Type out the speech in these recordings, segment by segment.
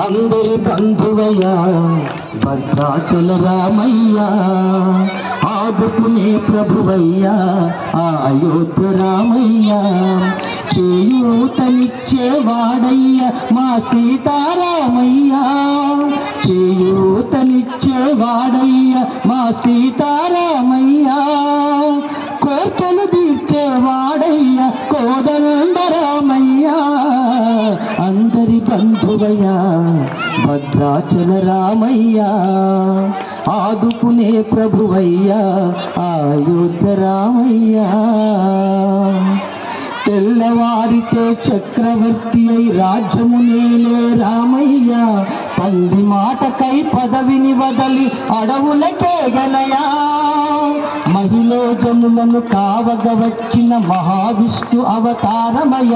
అందరి బంధువయ్యా భద్రాచల రామయ్యా ఆదుకునే ప్రభువయ్యా అయోధ్య రామయ్యా చేయూతనిచ్చేవాడయ్యా మా సీతారామయ్యా చేయూతనిచ్చేవాడయ్యా మా సీతారామయ్యా కోర్కెలు రాచల రామయ్యా ఆదుకునే ప్రభువయ్యా అయోధ్య రామయ్యా. తెల్లవారితే చక్రవర్తి అయి రాజ్యము నేలే రామయ్య తండ్రి మాటకై పదవిని వదలి అడవులకేగనయా మహిళోజములను మహిళో జనులను కావగ వచ్చిన మహావిష్ణు అవతారమయ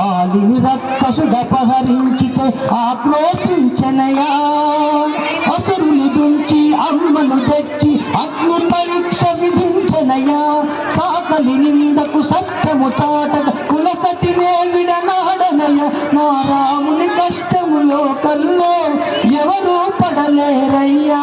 ఆలిని రక్కసుడపహరించితే ఆక్రోశించనయా అసురుని దుంచి అమ్మను తెచ్చి అగ్ని పరీక్ష విధించనయా? సాకలి నిందకు సత్యము చాటగ కులసతినే విడనాడనయ నా రాముని కష్టములో కల్లో ఎవరూ పడలేరయ్యా.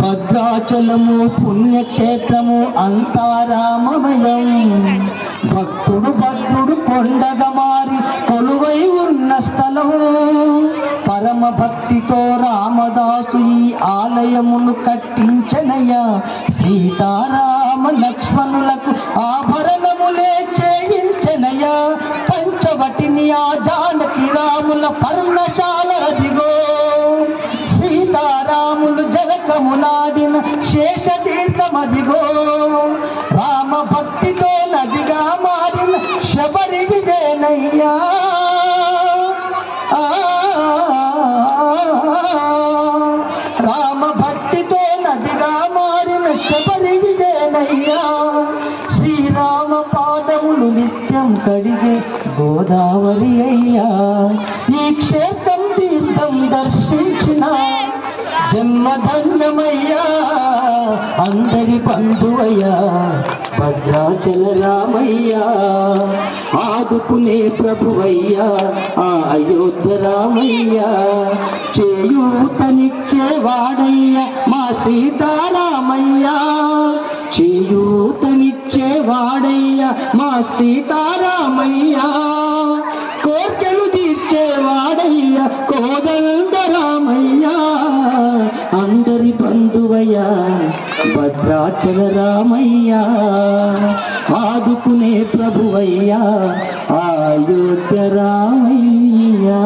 భద్రాచలము పుణ్యక్షేత్రము అంతా రామమయం భక్తుడు భద్రుడు కొండగా మారి కొలువై ఉన్న స్థలం పరమ భక్తితో రామదాసు ఈ ఆలయమును కట్టించనయ సీతారామ లక్ష్మణులకు ఆభరణములే చేయించనయ పంచవటిని ఆ జానకి రాముల పర్ణశాల దిగో క్షేష తీర్థమదిగో రామ భక్తితో నదిగా మారిన శబరి విజయనయ్యా రామ భక్తితో నదిగా మారిన శబరి విజయనయ్యా శ్రీరామ పాదములు నిత్యం కడిగే గోదావరి అయ్యా ఈ క్షేత్రం తీర్థం దర్శించిన జన్మధన్యమయ్యా. అందరి బంధువయ్యా. భద్రాచల రామయ్యా. ఆదుకునే ప్రభువయ్యా. ఆ అయోధ్య రామయ్యా. చేయూతనిచ్చేవాడయ్యా మా సీతారామయ్యా. చేయూతనిచ్చేవాడయ్యా మా సీతారామయ్యా. బంధువయ్యా భద్రాచల రామయ్యా ఆదుకునే ప్రభువయ్యా అయోధ్య రామయ్యా.